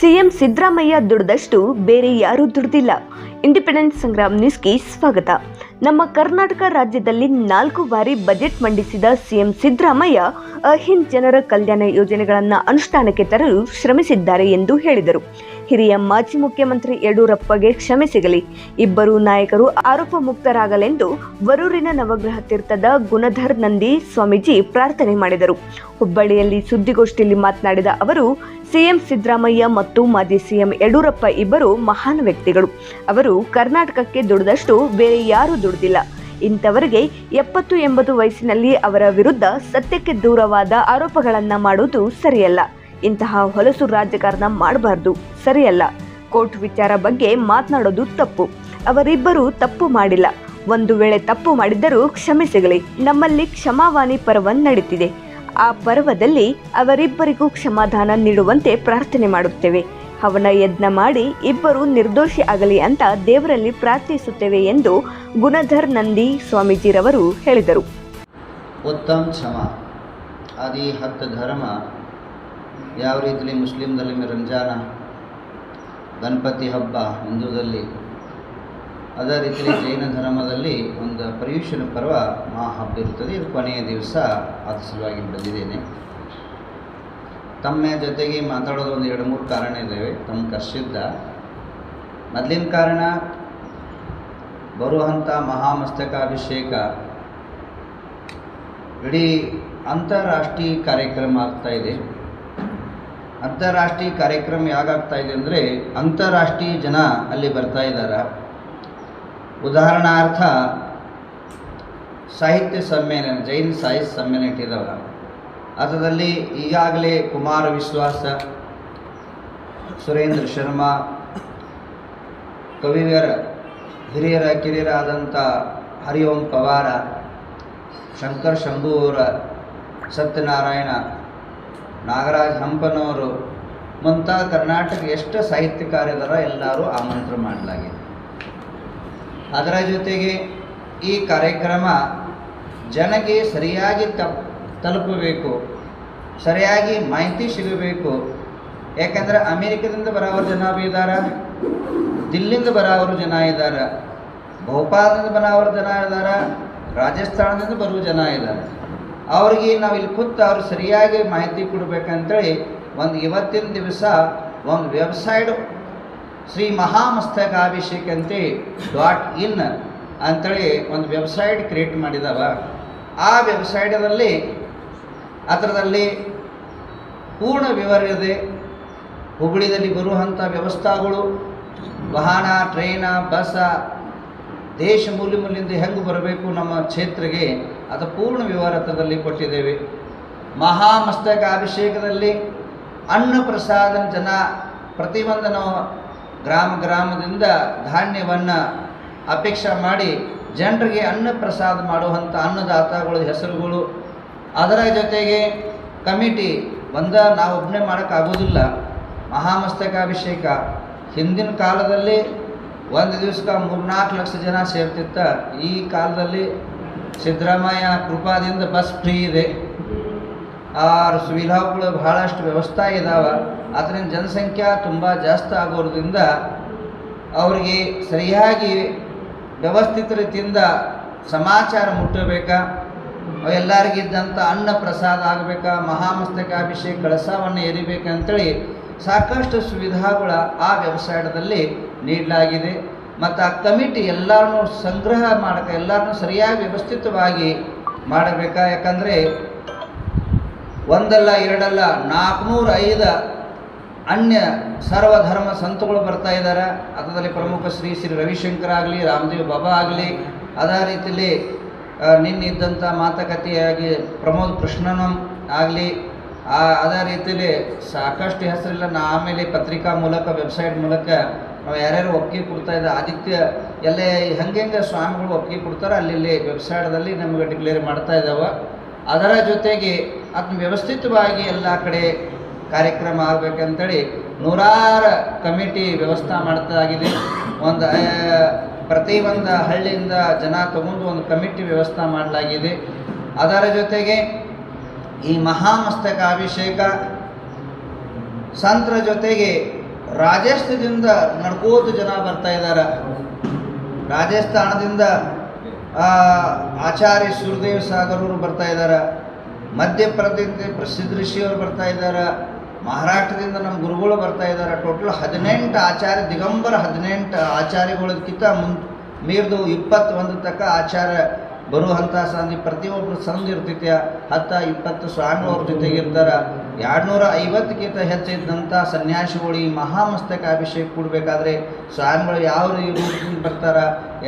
CM Siddaramaiah ದುಡಿದಷ್ಟು ಬೇರೆ ಯಾರೂ ದುಡ್ದಿಲ್ಲ. Independence Sangram ನ್ಯೂಸ್ಗೆ ಸ್ವಾಗತ. ನಮ್ಮ ಕರ್ನಾಟಕ ರಾಜ್ಯದಲ್ಲಿ ನಾಲ್ಕು ಬಾರಿ ಬಜೆಟ್ ಮಂಡಿಸಿದ ಸಿಎಂ ಸಿದ್ದರಾಮಯ್ಯ ಅಹಿಂದ್ ಜನರ ಕಲ್ಯಾಣ ಯೋಜನೆಗಳನ್ನು ಅನುಷ್ಠಾನಕ್ಕೆ ತರಲು ಶ್ರಮಿಸಿದ್ದಾರೆ ಎಂದು ಹೇಳಿದರು. ಹಿರಿಯ ಮಾಜಿ ಮುಖ್ಯಮಂತ್ರಿ ಯಡಿಯೂರಪ್ಪಗೆ ಕ್ಷಮೆ ಸಿಗಲಿ. ಇಬ್ಬರು ನಾಯಕರು ಆರೋಪ ಮುಕ್ತರಾಗಲೆಂದು ವರೂರಿನ ನವಗ್ರಹ ತೀರ್ಥದ ಗುಣಧರ್ ನಂದಿ ಸ್ವಾಮೀಜಿ ಪ್ರಾರ್ಥನೆ ಮಾಡಿದರು. ಹುಬ್ಬಳ್ಳಿಯಲ್ಲಿ ಸುದ್ದಿಗೋಷ್ಠಿಯಲ್ಲಿ ಮಾತನಾಡಿದ ಅವರು, ಸಿಎಂ ಸಿದ್ದರಾಮಯ್ಯ ಮತ್ತು ಮಾಜಿ ಸಿಎಂ ಯಡಿಯೂರಪ್ಪ ಇಬ್ಬರು ಮಹಾನ್ ವ್ಯಕ್ತಿಗಳು. ಅವರು ಕರ್ನಾಟಕಕ್ಕೆ ದುಡಿದಷ್ಟು ಬೇರೆ ಯಾರೂ ದುಡಿದಿಲ್ಲ. ಇಂಥವರಿಗೆ ಎಪ್ಪತ್ತು ಎಂಬತ್ತು ವಯಸ್ಸಿನಲ್ಲಿ ಅವರ ವಿರುದ್ಧ ಸತ್ಯಕ್ಕೆ ದೂರವಾದ ಆರೋಪಗಳನ್ನು ಮಾಡುವುದು ಸರಿಯಲ್ಲ. ಇಂತಹ ಹೊಲಸು ರಾಜಕಾರಣ ಮಾಡಬಾರ್ದು, ಸರಿಯಲ್ಲ. ಕೋರ್ಟ್ ವಿಚಾರ ಬಗ್ಗೆ ಮಾತನಾಡೋದು ತಪ್ಪು. ಅವರಿಬ್ಬರು ತಪ್ಪು ಮಾಡಿಲ್ಲ. ಒಂದು ವೇಳೆ ತಪ್ಪು ಮಾಡಿದ್ದರೂ ಕ್ಷಮೆ ಸಿಗಲಿ ನಮ್ಮಲ್ಲಿ ಕ್ಷಮಾವಾನಿ ಪರ್ವ ನಡೀತಿದೆ. ಆ ಪರ್ವದಲ್ಲಿ ಅವರಿಬ್ಬರಿಗೂ ಕ್ಷಮಾದಾನ ನೀಡುವಂತೆ ಪ್ರಾರ್ಥನೆ ಮಾಡುತ್ತೇವೆ. ಹವನ ಯಜ್ಞ ಮಾಡಿ ಇಬ್ಬರು ನಿರ್ದೋಷಿ ಆಗಲಿ ಅಂತ ದೇವರಲ್ಲಿ ಪ್ರಾರ್ಥಿಸುತ್ತೇವೆ ಎಂದು ಗುಣಧರ್ ನಂದಿ ಸ್ವಾಮೀಜಿರವರು ಹೇಳಿದರು. ಉತ್ತಮ ಕ್ಷಮ. ಆದಿ ಹತ್ತು ಧರ್ಮ. ಯಾವ ರೀತಿಲಿ ಮುಸ್ಲಿಮ್ದಲ್ಲಿ ರಂಜಾನ, ಗಣಪತಿ ಹಬ್ಬ ಹಿಂದೂದಲ್ಲಿ, ಅದೇ ರೀತಿಯಲ್ಲಿ ಜೈನ ಧರ್ಮದಲ್ಲಿ ಒಂದು ಪರ್ಯೂಷಣ ಪರ್ವ ಮಹಾ ಹಬ್ಬ ಇರುತ್ತದೆ. ಇದು ಕೊನೆಯ ದಿವಸ ಆಚರಿಸಲಾಗಿ ಬಂದಿದ್ದೇನೆ ತಮ್ಮ ಜೊತೆಗೆ ಮಾತಾಡೋದು ಒಂದು ಎರಡು ಮೂರು ಕಾರಣ ಇದ್ದಾವೆ ತಮ್ಮ ಕರ್ಷಿದ್ದ. ಮೊದಲಿನ ಕಾರಣ ಬರುವಂಥ ಮಹಾಮಸ್ತಕಾಭಿಷೇಕ ಇಡೀ ಅಂತಾರಾಷ್ಟ್ರೀಯ ಕಾರ್ಯಕ್ರಮ ಆಗ್ತಾ ಇದೆ. ಅಂತಾರಾಷ್ಟ್ರೀಯ ಕಾರ್ಯಕ್ರಮ ಯಾಗಾಗ್ತಾ ಇದೆ ಅಂದರೆ ಅಂತಾರಾಷ್ಟ್ರೀಯ ಜನ ಅಲ್ಲಿ ಬರ್ತಾ ಇದ್ದಾರೆ ಉದಾಹರಣಾರ್ಥ, ಸಾಹಿತ್ಯ ಸಮ್ಮೇಳನ, ಜೈನ್ ಸಾಹಿತ್ಯ ಸಮ್ಮೇಳನ ಇಟ್ಟಿದ್ದಾವ ಅದರಲ್ಲಿ ಈಗಾಗಲೇ ಕುಮಾರ ವಿಶ್ವಾಸ, ಸುರೇಂದ್ರ ಶರ್ಮಾ ಕವಿಯರ ಹಿರಿಯರ ಕಿರಿಯರಾದಂಥ ಹರಿಓಂ ಪವಾರ, ಶಂಕರ್ ಶಂಭುವರ ಸತ್ಯನಾರಾಯಣ, ನಾಗರಾಜ್ ಹಂಪನವರು ಮುಂತಾದ ಕರ್ನಾಟಕ ಎಷ್ಟು ಸಾಹಿತ್ಯಕಾರದರ ಎಲ್ಲರೂ ಆಮಂತ್ರಣ ಮಾಡಲಾಗಿದೆ. ಅದರ ಜೊತೆಗೆ ಈ ಕಾರ್ಯಕ್ರಮ ಜನಗೆ ಸರಿಯಾಗಿ ತಪ್ ತಲುಪಬೇಕು. ಸರಿಯಾಗಿ ಮಾಹಿತಿ ಸಿಗಬೇಕು. ಯಾಕಂದ್ರೆ ಅಮೇರಿಕದಿಂದ ಬರೋವ್ರ ಜನ ಭೀ ಇದ್ದಾರೆ ದಿಲ್ಲಿಂದ ಬರೋವ್ರ ಜನ ಇದ್ದಾರೆ ಭೋಪಾಲದಿಂದ ಬರೋವ್ರ ಜನ ಇದ್ದಾರೆ ರಾಜಸ್ಥಾನದಿಂದ ಬರುವ ಜನ ಇದ್ದಾರೆ ಅವ್ರಿಗೆ ನಾವು ಇಲ್ಲಿ ಕೂತು ಅವ್ರು ಸರಿಯಾಗಿ ಮಾಹಿತಿ ಕೊಡಬೇಕಂತೇಳಿ ಒಂದು ಇವತ್ತಿನ ದಿವಸ ಒಂದು ವೆಬ್ಸೈಟ್ ಶ್ರೀ ಮಹಾಮಸ್ತಕಾಭಿಷೇಕ್ ಅಂತೇಳಿ ಡಾಟ್ ಇನ್ ಅಂತೇಳಿ ಒಂದು ವೆಬ್ಸೈಟ್ ಕ್ರಿಯೇಟ್ ಮಾಡಿದಾವ. ಆ ವೆಬ್ಸೈಟದಲ್ಲಿ ಅದರಲ್ಲಿ ಪೂರ್ಣ ವಿವರ ಇದೆ ಹುಬ್ಬಳ್ಳಿಯಲ್ಲಿ ಬರುವಂಥ ವ್ಯವಸ್ಥೆಗಳು, ವಾಹನ ಟ್ರೈನ ಬಸ ದೇಶ ಮೂಲೆ ಮೂಲೆಯಿಂದ ಹೆಂಗೆ ಬರಬೇಕು ನಮ್ಮ ಕ್ಷೇತ್ರಕ್ಕೆ ಅದು ಪೂರ್ಣ ವಿವರ ಅದರಲ್ಲಿ ಕೊಟ್ಟಿದ್ದೇವೆ. ಮಹಾಮಸ್ತಕ ಅಭಿಷೇಕದಲ್ಲಿ ಅನ್ನ ಪ್ರಸಾದನ ಜನ ಪ್ರತಿಯೊಂದು ಗ್ರಾಮ ಗ್ರಾಮದಿಂದ ಧಾನ್ಯವನ್ನು ಅಪೇಕ್ಷೆ ಮಾಡಿ ಜನರಿಗೆ ಅನ್ನ ಪ್ರಸಾದ ಮಾಡುವಂಥ ಅನ್ನದಾತಗಳ, ಹೆಸರುಗಳು ಅದರ ಜೊತೆಗೆ ಕಮಿಟಿ ಒಂದ ನಾವು ಒಬ್ಬನೇ ಮಾಡೋಕ್ಕಾಗೋದಿಲ್ಲ ಮಹಾಮಸ್ತಕಾಭಿಷೇಕ ಹಿಂದಿನ ಕಾಲದಲ್ಲಿ ಒಂದು ದಿವ್ಸಕ್ಕೆ ಮೂರ್ನಾಲ್ಕು ಲಕ್ಷ ಜನ ಸೇರ್ತಿತ್ತ. ಈ ಕಾಲದಲ್ಲಿ ಸಿದ್ದರಾಮಯ್ಯ ಕೃಪಾದಿಂದ ಬಸ್ ಫ್ರೀ ಇದೆ. ಆರು ಸುವಿಧಾಗಳು ಬಹಳಷ್ಟು ವ್ಯವಸ್ಥೆ ಇದ್ದಾವೆ ಅದರಿಂದ ಜನಸಂಖ್ಯೆ ತುಂಬ ಜಾಸ್ತಿ ಆಗೋದ್ರಿಂದ ಅವರಿಗೆ ಸರಿಯಾಗಿ ವ್ಯವಸ್ಥಿತ ರೀತಿಯಿಂದ ಸಮಾಚಾರ ಮುಟ್ಟಬೇಕಾ? ಎಲ್ಲರಿಗಿದ್ದಂಥ ಅನ್ನ ಪ್ರಸಾದ ಆಗಬೇಕಾ ಮಹಾಮಸ್ತಕಾಭಿಷೇಕ ಕಳಸವನ್ನು ಎರಿಬೇಕಂತೇಳಿ ಸಾಕಷ್ಟು ಸುವಿಧಾಗಳ ಆ ವೆಬ್ಸೈಟ್ದಲ್ಲಿ ನೀಡಲಾಗಿದೆ. ಮತ್ತು ಆ ಕಮಿಟಿ ಎಲ್ಲರನ್ನೂ ಸಂಗ್ರಹ ಮಾಡಕ್ಕೆ ಎಲ್ಲರನ್ನೂ ಸರಿಯಾಗಿ ವ್ಯವಸ್ಥಿತವಾಗಿ ಮಾಡಬೇಕಾ? ಯಾಕಂದರೆ ಒಂದಲ್ಲ, ಎರಡಲ್ಲ ನಾಲ್ಕುನೂರ ಐದು ಅನ್ಯ ಸರ್ವಧರ್ಮ ಸಂತಗಳು ಬರ್ತಾ ಇದ್ದಾರೆ ಅದರಲ್ಲಿ ಪ್ರಮುಖ ಶ್ರೀ ಶ್ರೀ ರವಿಶಂಕರ್ ಆಗಲಿ, ರಾಮದೇವ್ ಬಾಬಾ ಆಗಲಿ, ಅದೇ ರೀತಿಯಲ್ಲಿ ನಿನ್ನಿದ್ದಂಥ ಮಾತುಕತೆಯಾಗಿ ಪ್ರಮೋದ್ ಕೃಷ್ಣನ ಆಗಲಿ ಅದೇ ರೀತಿಯಲ್ಲಿ ಸಾಕಷ್ಟು ಹೆಸರಿಲ್ಲ. ನಾ ಆಮೇಲೆ ಪತ್ರಿಕಾ ಮೂಲಕ, ವೆಬ್ಸೈಟ್ ಮೂಲಕ ನಾವು ಯಾರ್ಯಾರು ಒಪ್ಪಿಗೆ ಕೊಡ್ತಾ ಇದ್ದ ಆದಿತ್ಯ ಎಲ್ಲ ಹೆಂಗೆ ಸ್ವಾಮಿಗಳು ಒಪ್ಪಿಗೆ ಕೊಡ್ತಾರೋ ಅಲ್ಲಿ ವೆಬ್ಸೈಟ್ದಲ್ಲಿ ನಮಗೆ ಡಿಕ್ಲೇರ್ ಮಾಡ್ತಾ ಇದ್ದಾವೆ ಅದರ ಜೊತೆಗೆ ಅದನ್ನ ವ್ಯವಸ್ಥಿತವಾಗಿ ಎಲ್ಲ ಕಡೆ ಕಾರ್ಯಕ್ರಮ ಆಗಬೇಕಂತೇಳಿ ನೂರಾರು ಕಮಿಟಿ ವ್ಯವಸ್ಥೆ ಮಾಡ್ತಾಗಿದೆ ಒಂದು ಪ್ರತಿ ಒಂದು ಹಳ್ಳಿಯಿಂದ ಜನ ತಗೊಂಡು ಒಂದು ಕಮಿಟಿ ವ್ಯವಸ್ಥೆ ಮಾಡಲಾಗಿದೆ. ಅದರ ಜೊತೆಗೆ ಈ ಮಹಾಮಸ್ತಕ ಅಭಿಷೇಕ ಸಂತರ ಜೊತೆಗೆ ರಾಜಸ್ಥಾನದಿಂದ ನಡ್ಕೋತ ಜನ ಬರ್ತಾ ಇದ್ದಾರೆ. ರಾಜಸ್ಥಾನದಿಂದ ಆಚಾರ್ಯ ಸುರದೇವ್ ಸಾಗರವರು ಬರ್ತಾ ಇದ್ದಾರೆ. ಮಧ್ಯಪ್ರದೇಶ ಪ್ರಸಿದ್ಧ ಋಷಿಯವರು ಬರ್ತಾ ಇದ್ದಾರೆ. ಮಹಾರಾಷ್ಟ್ರದಿಂದ ನಮ್ಮ ಗುರುಗಳು ಬರ್ತಾ ಇದ್ದಾರೆ ಟೋಟಲ್ ಹದಿನೆಂಟು ಆಚಾರ್ಯ, ದಿಗಂಬರ ಹದಿನೆಂಟು ಆಚಾರ್ಯಗಳಕ್ಕಿಂತ ಮುನ್ ಮೀರ್ದು ಇಪ್ಪತ್ತೊಂದು ತಕ್ಕ ಆಚಾರ್ಯ ಬರುವಂಥ ಸಂದಿ ಪ್ರತಿಯೊಬ್ಬರು ಸಂದಿ ಇರ್ತೈತೆ ಹತ್ತು ಇಪ್ಪತ್ತು ಸ್ವಾಮಿ ಅವ್ರ ಜೊತೆಗೆ ಇರ್ತಾರೆ. ಎರಡುನೂರ ಐವತ್ತಕ್ಕಿಂತ ಹೆಚ್ಚಿದ್ದಂಥ ಸನ್ಯಾಸಿಗಳು ಈ ಮಹಾಮಸ್ತಕ ಅಭಿಷೇಕ ಕೊಡಬೇಕಾದ್ರೆ ಸ್ವಾಮಿಗಳು ಯಾವ ರೀತಿ ಬರ್ತಾರ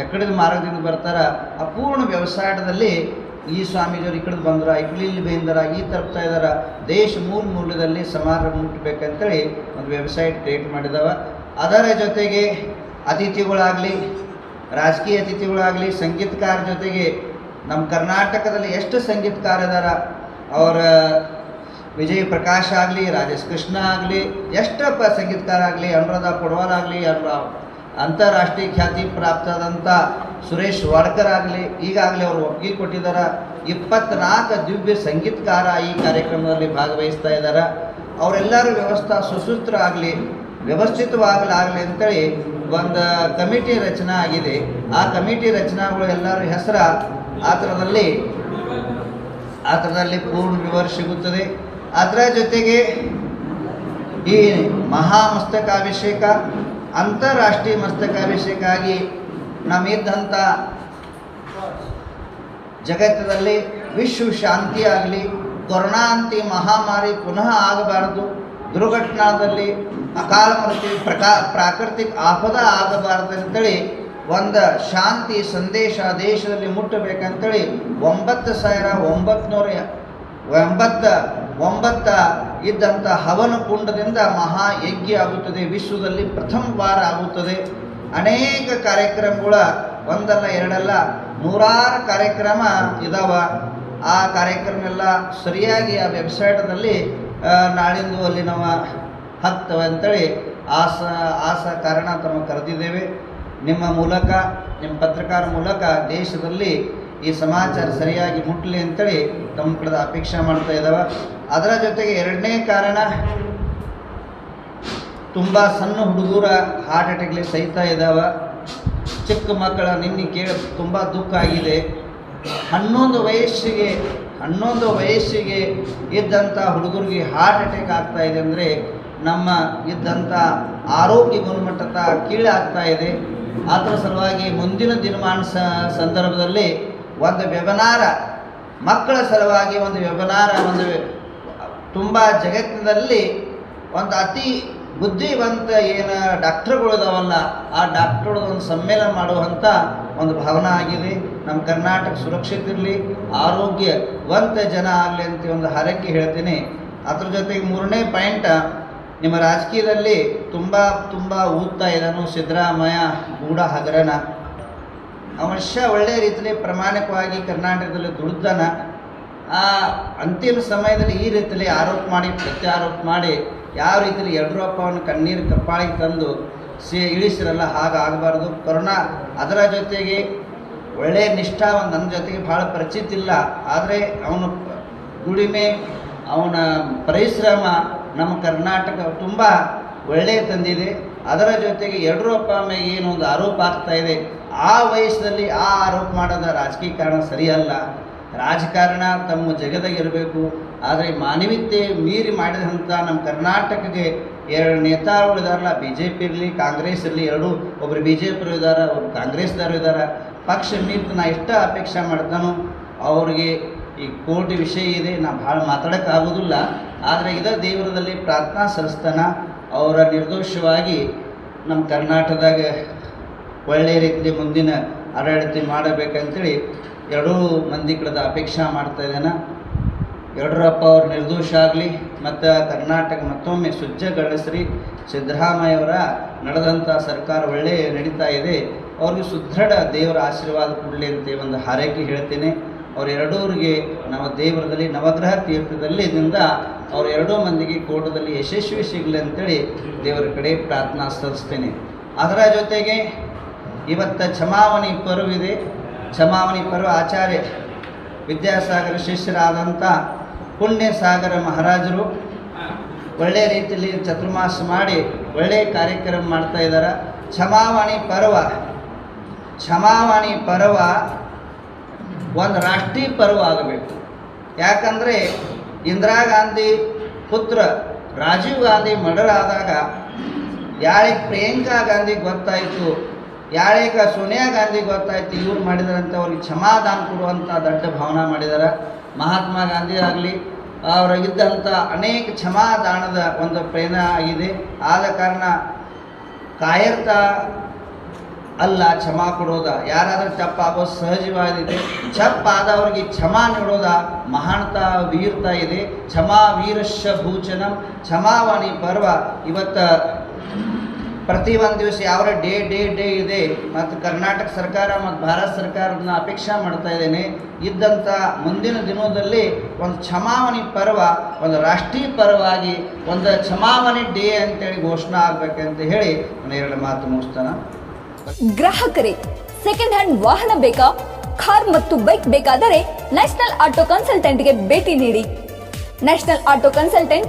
ಎಕ್ಕಡಿದ ಮಾರ್ಗದಿಂದ ಬರ್ತಾರ, ಅಪೂರ್ಣ ವ್ಯವಸಾಯದಲ್ಲಿ ಈ ಸ್ವಾಮೀಜಿಯವರು ಈ ಕಡೆ ಬಂದ್ರ ಇಲ್ಲಿ ಬಂದರ, ಈ ತರ್ತಾ ಇದಾರ ದೇಶ ಮೂಲ ಮೂಲದಲ್ಲಿ ಸಮಾರಂಭ ಮುಟ್ಟಬೇಕಂತೇಳಿ ಒಂದು ವೆಬ್ಸೈಟ್ ಕ್ರಿಯೇಟ್ ಮಾಡಿದವ. ಅದರ ಜೊತೆಗೆ ಅತಿಥಿಗಳಾಗಲಿ, ರಾಜಕೀಯ ಅತಿಥಿಗಳಾಗಲಿ, ಸಂಗೀತಕಾರ ಜೊತೆಗೆ ನಮ್ಮ ಕರ್ನಾಟಕದಲ್ಲಿ ಎಷ್ಟು ಸಂಗೀತಕಾರ ಇದಾರ, ಅವರ ವಿಜಯ್ ಪ್ರಕಾಶ್ ಆಗಲಿ, ರಾಜೇಶ್ ಕೃಷ್ಣ ಆಗಲಿ ಎಷ್ಟು ಪ ಸಂಗೀತಕಾರ ಆಗಲಿ, ಅನುರಾಧ ಕೊಡವಾಲ್ ಆಗಲಿ ಅಂತಾರಾಷ್ಟ್ರೀಯ ಖ್ಯಾತಿ ಪ್ರಾಪ್ತವಾದಂಥ ಸುರೇಶ್ ವಾಡ್ಕರ್ ಆಗಲಿ, ಈಗಾಗಲೇ ಅವರು ಒಪ್ಪಿಗೆ ಕೊಟ್ಟಿದ್ದಾರೆ ಇಪ್ಪತ್ನಾಲ್ಕು ದಿವ್ಯ ಸಂಗೀತಕಾರ ಈ ಕಾರ್ಯಕ್ರಮದಲ್ಲಿ ಭಾಗವಹಿಸ್ತಾ ಇದ್ದಾರೆ ಅವರೆಲ್ಲರ ವ್ಯವಸ್ಥಾ ಸುಸೂತ್ರ ಆಗಲಿ ವ್ಯವಸ್ಥಿತವಾಗಲಾಗಲಿ ಅಂತೇಳಿ ಒಂದು ಕಮಿಟಿ ರಚನೆ ಆಗಿದೆ. ಆ ಕಮಿಟಿ ರಚನಾಗಳು ಎಲ್ಲರ ಹೆಸರ ಆ ಥರದಲ್ಲಿ ಆ ಥರದಲ್ಲಿ ಪೂರ್ಣ ವಿವರ ಸಿಗುತ್ತದೆ. ಅದರ ಜೊತೆಗೆ ಈ ಮಹಾಮಸ್ತಕಾಭಿಷೇಕ, ಅಂತಾರಾಷ್ಟ್ರೀಯ ಮಸ್ತಕಾಭಿಷೇಕ ಆಗಿ ನಮ್ಮಿದ್ದಂಥ ಜಗತ್ತದಲ್ಲಿ ವಿಶ್ವ ಶಾಂತಿ ಆಗಲಿ, ಕೊರೋನಾಂತಿ ಮಹಾಮಾರಿ ಪುನಃ ಆಗಬಾರದು, ದುರ್ಘಟನಾದಲ್ಲಿ ಅಕಾಲ ಮೃತ್ಯು ಪ್ರಕಾ, ಪ್ರಾಕೃತಿಕ ಆಪದ ಆಗಬಾರದು ಅಂತೇಳಿ ಒಂದು ಶಾಂತಿ ಸಂದೇಶ ದೇಶದಲ್ಲಿ ಮುಟ್ಟಬೇಕಂತೇಳಿ ಒಂಬತ್ತು ಸಾವಿರ ಒಂಬತ್ತುನೂರ ಎಂಬತ್ತು ಒಂಬತ್ತ ಇದ್ದಂಥ ಹವನ ಕುಂಡದಿಂದ ಮಹಾಯಜ್ಞ ಆಗುತ್ತದೆ. ವಿಶ್ವದಲ್ಲಿ ಪ್ರಥಮ ವಾರ ಆಗುತ್ತದೆ. ಅನೇಕ ಕಾರ್ಯಕ್ರಮಗಳ ಒಂದಲ್ಲ ಎರಡಲ್ಲ ನೂರಾರು ಕಾರ್ಯಕ್ರಮ ಇದಾವ. ಆ ಕಾರ್ಯಕ್ರಮ ಎಲ್ಲ ಸರಿಯಾಗಿ ಆ ವೆಬ್ಸೈಟ್ನಲ್ಲಿ ನಾಳಿಂದು ಅಲ್ಲಿ ನಾವು ಹತ್ತವೆ ಅಂತೇಳಿ ಆಸ ಆಸ ಕಾರಣ ತಮ್ಮ ಕರೆದಿದ್ದೇವೆ. ನಿಮ್ಮ ಮೂಲಕ, ನಿಮ್ಮ ಪತ್ರಕಾರ ಮೂಲಕ ದೇಶದಲ್ಲಿ ಈ ಸಮಾಚಾರ ಸರಿಯಾಗಿ ಮುಟ್ಟಲಿ ಅಂತೇಳಿ ತಮ್ಮ ಕಡೆದ ಅಪೇಕ್ಷೆ ಮಾಡ್ತಾ ಇದ್ದಾವೆ ಅದರ ಜೊತೆಗೆ ಎರಡನೇ ಕಾರಣ ತುಂಬ ಸಣ್ಣ ಹುಡುಗರ ಹಾರ್ಟ್ ಅಟ್ಯಾಕ್ಲಿ ಸಹಿತ ಇದ್ದಾವೆ ಚಿಕ್ಕ ಮಕ್ಕಳ ನಿನ್ನೆ ಕೇಳಿ ತುಂಬ ದುಃಖ ಆಗಿದೆ. ಹನ್ನೊಂದು ವಯಸ್ಸಿಗೆ ಹನ್ನೊಂದು ವಯಸ್ಸಿಗೆ ಇದ್ದಂಥ ಹುಡುಗರಿಗೆ ಹಾರ್ಟ್ ಅಟ್ಯಾಕ್ ಆಗ್ತಾ ಇದೆ ಅಂದರೆ ನಮ್ಮ ಇದ್ದಂಥ ಆರೋಗ್ಯ ಗುಣಮಟ್ಟದ ಆಗ್ತಾ ಇದೆ. ಅದರ ಸಲುವಾಗಿ ಮುಂದಿನ ದಿನಮಾನ ಸಂದರ್ಭದಲ್ಲಿ ಒಂದು ವೆಬನಾರ ಮಕ್ಕಳ ಸಲುವಾಗಿ ಒಂದು ವ್ಯವನಾರ ಒಂದು ತುಂಬ ಜಗತ್ತಿನಲ್ಲಿ ಒಂದು ಅತಿ ಬುದ್ಧಿವಂತ ಏನು ಡಾಕ್ಟ್ರುಗಳು ಇದಾವಲ್ಲ ಆ ಡಾಕ್ಟ್ರೊಳಗೆ ಒಂದು ಸಮ್ಮೇಳನ ಮಾಡುವಂಥ ಒಂದು ಭಾವನೆ ಆಗಿದೆ ನಮ್ಮ ಕರ್ನಾಟಕ ಸುರಕ್ಷಿತ ಇರಲಿ, ಆರೋಗ್ಯವಂತ ಜನ ಆಗಲಿ ಅಂತ ಒಂದು ಹರಕೆ ಹೇಳ್ತೀನಿ. ಅದ್ರ ಜೊತೆಗೆ ಮೂರನೇ ಪಾಯಿಂಟ, ನಿಮ್ಮ ರಾಜಕೀಯದಲ್ಲಿ ತುಂಬ ತುಂಬ ಊದ್ತಾ ಇದ್ದಾನು ಸಿದ್ದರಾಮಯ್ಯ ಗೂಢ ಹಗರಣ. ಮನುಷ್ಯ ಒಳ್ಳೆಯ ರೀತಿಯಲ್ಲಿ ಪ್ರಾಮಾಣಿಕವಾಗಿ ಕರ್ನಾಟಕದಲ್ಲಿ ದುಡ್ದಾನ. ಆ ಅಂತಿಮ ಸಮಯದಲ್ಲಿ ಈ ರೀತಿಯಲ್ಲಿ ಆರೋಪ ಮಾಡಿ, ಪ್ರತ್ಯಾರೋಪ ಮಾಡಿ ಯಾವ ರೀತಿಯಲ್ಲಿ ಯಡಿಯೂರಪ್ಪವನ್ನು ಕಣ್ಣೀರು ಕಪ್ಪಾಳಿಗೆ ತಂದು ಸಿ ಇಳಿಸಿರಲ್ಲ ಹಾಗಾಗಬಾರ್ದು ಕೊರೋನಾ ಅದರ ಜೊತೆಗೆ ಒಳ್ಳೆಯ ನಿಷ್ಠಾ ಒಂದು ನನ್ನ ಜೊತೆಗೆ ಭಾಳ ಪರಿಚಿತ ಇಲ್ಲ. ಆದರೆ ಅವನ ದುಡಿಮೆ, ಅವನ ಪರಿಶ್ರಮ ನಮ್ಮ ಕರ್ನಾಟಕ ತುಂಬ ಒಳ್ಳೆಯ ತಂದಿದೆ. ಅದರ ಜೊತೆಗೆ ಯಡಿಯೂರಪ್ಪ ಮೇಲೆ ಏನು ಒಂದು ಆರೋಪ ಆಗ್ತಾ ಇದೆ. ಆ ವಯಸ್ಸಲ್ಲಿ ಆ ಆರೋಪ ಮಾಡೋದ ರಾಜಕೀಯ ಕಾರಣ ಸರಿಯಲ್ಲ. ರಾಜಕಾರಣ ತಮ್ಮ ಜಗದಾಗಿರಬೇಕು. ಆದರೆ ಮಾನವೀಯತೆ ಮೀರಿ ಮಾಡಿದಂಥ ನಮ್ಮ ಕರ್ನಾಟಕಕ್ಕೆ ಎರಡು ನೇತಾರಗಳು ಇದಾರಲ್ಲ ಬಿ ಜೆ ಪಿ ಇರಲಿ, ಕಾಂಗ್ರೆಸ್ ಇರಲಿ, ಎರಡೂ ಒಬ್ಬರು ಬಿ ಜೆ ಪಿರು ಇದ್ದಾರೆ ಒಬ್ರು ಕಾಂಗ್ರೆಸ್ದವರು ಇದ್ದಾರೆ ಪಕ್ಷ ಮೀರಿ ನಾ ಇಷ್ಟ ಅಪೇಕ್ಷೆ ಮಾಡ್ತಾನೋ. ಅವ್ರಿಗೆ ಈ ಕೋಟಿ ವಿಷಯ ಇದೆ, ನಾ ಭಾಳ ಮಾತಾಡೋಕ್ಕಾಗೋದಿಲ್ಲ ಆದರೆ ಇದೇ ದೇವರದಲ್ಲಿ ಪ್ರಾರ್ಥನಾ ಸಲ್ಲಿಸ್ತಾನ ಅವರ ನಿರ್ದೋಷವಾಗಿ ನಮ್ಮ ಕರ್ನಾಟಕದಾಗ ಒಳ್ಳೆಯ ರೀತಿಯಲ್ಲಿ ಮುಂದಿನ ಆಡಳಿತ ಮಾಡಬೇಕಂತೇಳಿ ಎರಡೂ ಮಂದಿ ಕಡೆದ ಅಪೇಕ್ಷೆ ಮಾಡ್ತಾ ಇದ್ದೇನೆ. ಯಡಿಯೂರಪ್ಪ ಅವ್ರ ನಿರ್ದೋಷ ಆಗಲಿ, ಮತ್ತು ಕರ್ನಾಟಕ ಮತ್ತೊಮ್ಮೆ ಸುಜ್ಜಗೊಳಿಸ್ರಿ ಸಿದ್ದರಾಮಯ್ಯವರ ನಡೆದಂಥ ಸರ್ಕಾರ ಒಳ್ಳೆಯ ನಡೀತಾ ಇದೆ. ಅವ್ರಿಗೆ ಸುದೃಢ ದೇವರ ಆಶೀರ್ವಾದ ಕೊಡಲಿ ಅಂತ ಒಂದು ಹಾರೈಕೆ ಹೇಳ್ತೇನೆ. ಅವರೆರಡೂರಿಗೆ ನಾವು ದೇವರದಲ್ಲಿ, ನವಗ್ರಹ ತೀರ್ಥದಲ್ಲಿ ಇದರಿಂದ ಅವರೆರಡೂ ಮಂದಿಗೆ ಕೋಟದಲ್ಲಿ ಯಶಸ್ವಿ ಸಿಗಲಿ ಅಂತೇಳಿ ದೇವರ ಕಡೆ ಪ್ರಾರ್ಥನಾ ಸಲ್ಲಿಸ್ತೇನೆ. ಅದರ ಜೊತೆಗೆ ಇವತ್ತು ಕ್ಷಮಾವಣಿ ಪರ್ವ ಇದೆ. ಕ್ಷಮಾವಣಿ ಪರ್ವ ಆಚಾರ್ಯ ವಿದ್ಯಾಸಾಗರ ಶಿಷ್ಯರಾದಂಥ ಪುಣ್ಯ ಸಾಗರ ಮಹಾರಾಜರು ಒಳ್ಳೆಯ ರೀತಿಯಲ್ಲಿ ಚತುರ್ಮಾಸ ಮಾಡಿ ಒಳ್ಳೆಯ ಕಾರ್ಯಕ್ರಮ ಮಾಡ್ತಾ ಇದ್ದಾರೆ ಕ್ಷಮಾವಾಣಿ ಪರ್ವ. ಕ್ಷಮಾವಾಣಿ ಪರ್ವ ಒಂದು ರಾಷ್ಟ್ರೀಯ ಪರ್ವ ಆಗಬೇಕು. ಯಾಕಂದರೆ ಇಂದಿರಾ ಗಾಂಧಿ ಪುತ್ರ ರಾಜೀವ್ ಗಾಂಧಿ ಮರ್ಡರ್ ಆದಾಗ ಯಾಳಿಗೆ ಪ್ರಿಯಾಂಕಾ ಗಾಂಧಿ ಗೊತ್ತಾಯಿತು ಯಾರಿಗ ಸೋನಿಯಾ ಗಾಂಧಿ ಗೊತ್ತಾಯಿತು ಇವ್ರು ಮಾಡಿದಾರಂತ ಅವ್ರಿಗೆ ಕ್ಷಮಾದಾನ ಕೊಡುವಂಥ ದೊಡ್ಡ ಭಾವನೆ ಮಾಡಿದ್ದಾರೆ ಮಹಾತ್ಮ ಗಾಂಧಿ ಆಗಲಿ ಅವರಿಗಿದ್ದಂಥ ಅನೇಕ ಕ್ಷಮಾದಾನದ ಒಂದು ಪ್ರೇರಣೆ ಆಗಿದೆ. ಆದ ಕಾರಣ ಕಾಯರ್ತ ಅಲ್ಲ, ಕ್ಷಮಾ ಕೊಡೋದ. ಯಾರಾದರೂ ತಪ್ಪಾಗೋದು ಸಹಜವಾಗಿದೆ. ತಪ್ಪಾದವರಿಗೆ ಕ್ಷಮಾ ನೀಡೋದ ಮಹಾನತ ವೀರ್ತ ಇದೆ. ಕ್ಷಮಾ ವೀರಶ ಭೂಚನಂ, ಕ್ಷಮಾವಾಣಿ ಪರ್ವ. ಇವತ್ತು ಪ್ರತಿ ಒಂದು ದಿವಸ ಯಾವ ಡೇ ಡೇ ಡೇ ಇದೆ ಮತ್ತು ಕರ್ನಾಟಕ ಸರ್ಕಾರ ಮತ್ತು ಭಾರತ ಸರ್ಕಾರದನ್ನ ಅಪೇಕ್ಷೆ ಮಾಡ್ತಾ ಇದ್ದೇನೆ. ಇದ್ದಂಥ ಮುಂದಿನ ದಿನದಲ್ಲಿ ಒಂದು ಕ್ಷಮಾವಣಿ ಪರ್ವ, ಒಂದು ರಾಷ್ಟ್ರೀಯ ಪರ್ವಾಗಿ ಒಂದು ಕ್ಷಮಾವಣಿ ಡೇ ಅಂತೇಳಿ ಘೋಷಣೆ ಆಗ್ಬೇಕಂತ ಹೇಳಿ ನಾನು ಎರಡು ಮಾತು ಮುಗಿಸ್ತಾನ. ಗ್ರಾಹಕರೇ ಸೆಕೆಂಡ್ ಹ್ಯಾಂಡ್ ವಾಹನ ಬೇಕಾ? ಕಾರ್ ಮತ್ತು ಬೈಕ್ ಬೇಕಾದರೆ ನ್ಯಾಷನಲ್ ಆಟೋ ಕನ್ಸಲ್ಟೆಂಟ್ಗೆ ಭೇಟಿ ನೀಡಿ. National auto consultant